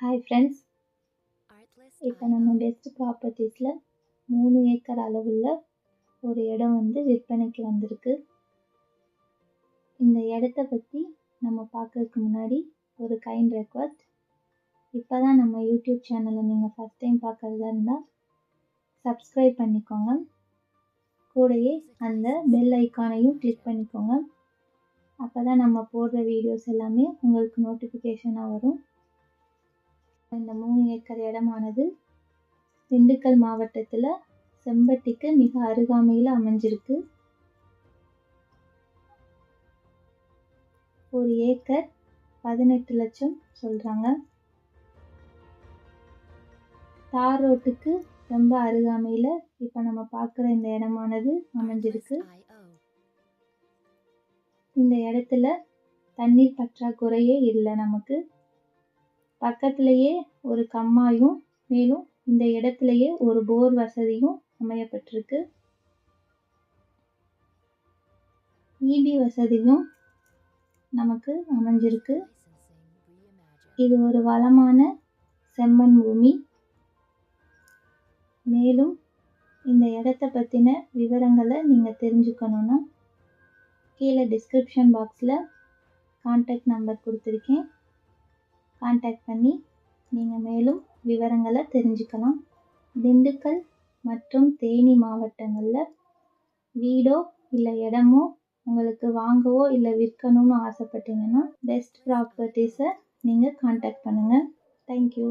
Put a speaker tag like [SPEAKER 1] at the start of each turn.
[SPEAKER 1] Hi friends இப்போ நம்ம best ப்ராப்பர்ட்டிஸில் மூணு ஏக்கர் அளவுள்ள ஒரு இடம் வந்து விற்பனைக்கு வந்திருக்கு. இந்த இடத்த பற்றி நம்ம பார்க்கறதுக்கு முன்னாடி ஒரு கைண்ட் ரெக்வஸ்ட் இப்போ தான் நம்ம யூடியூப் சேனலை நீங்கள் ஃபஸ்ட் டைம் பார்க்குறதா இருந்தால் சப்ஸ்கிரைப் பண்ணிக்கோங்க. கூடயே அந்த பெல் ஐக்கானையும் கிளிக் பண்ணிக்கோங்க. அப்போ தான் நம்ம போடுற வீடியோஸ் எல்லாமே உங்களுக்கு நோட்டிஃபிகேஷனாக வரும். இந்த மூணு ஏக்கர் இடமானது திண்டுக்கல் மாவட்டத்தில் செம்பட்டிக்கு மிக அருகாமையில் அமைஞ்சிருக்கு. ஒரு ஏக்கர் பதினெட்டு லட்சம் சொல்கிறாங்க தார் ரோட்டுக்கு ரொம்ப அருகாமையில் இப்போ நம்ம பார்க்குற இந்த இடமானது அமைஞ்சிருக்கு. இந்த இடத்துல தண்ணீர் பற்றாக்குறையே இல்லை நமக்கு. பக்கத்திலேயே ஒரு கம்மாயும் மேலும் இந்த இடத்துலையே ஒரு போர் வசதியும் அமையப்பட்டிருக்கு. இபி வசதியும் நமக்கு அமைஞ்சிருக்கு. இது ஒரு வளமான செம்மண் பூமி. மேலும் இந்த இடத்த பற்றின விவரங்களை நீங்கள் தெரிஞ்சுக்கணுன்னா கீழே டிஸ்கிரிப்ஷன் பாக்ஸில் கான்டாக்ட் நம்பர் கொடுத்துருக்கேன். காண்டாக்ட் பண்ணி நீங்கள் மேலும் விவரங்களை தெரிஞ்சுக்கலாம். திண்டுக்கல் மற்றும் தேனி மாவட்டங்களில் வீடோ இல்லை இடமோ உங்களுக்கு வாங்கவோ இல்லை விற்கணும்னு ஆசைப்பட்டீங்கன்னா பெஸ்ட் ப்ராப்பர்ட்டிஸை நீங்கள் காண்டாக்ட் பண்ணுங்கள் தேங்க்யூ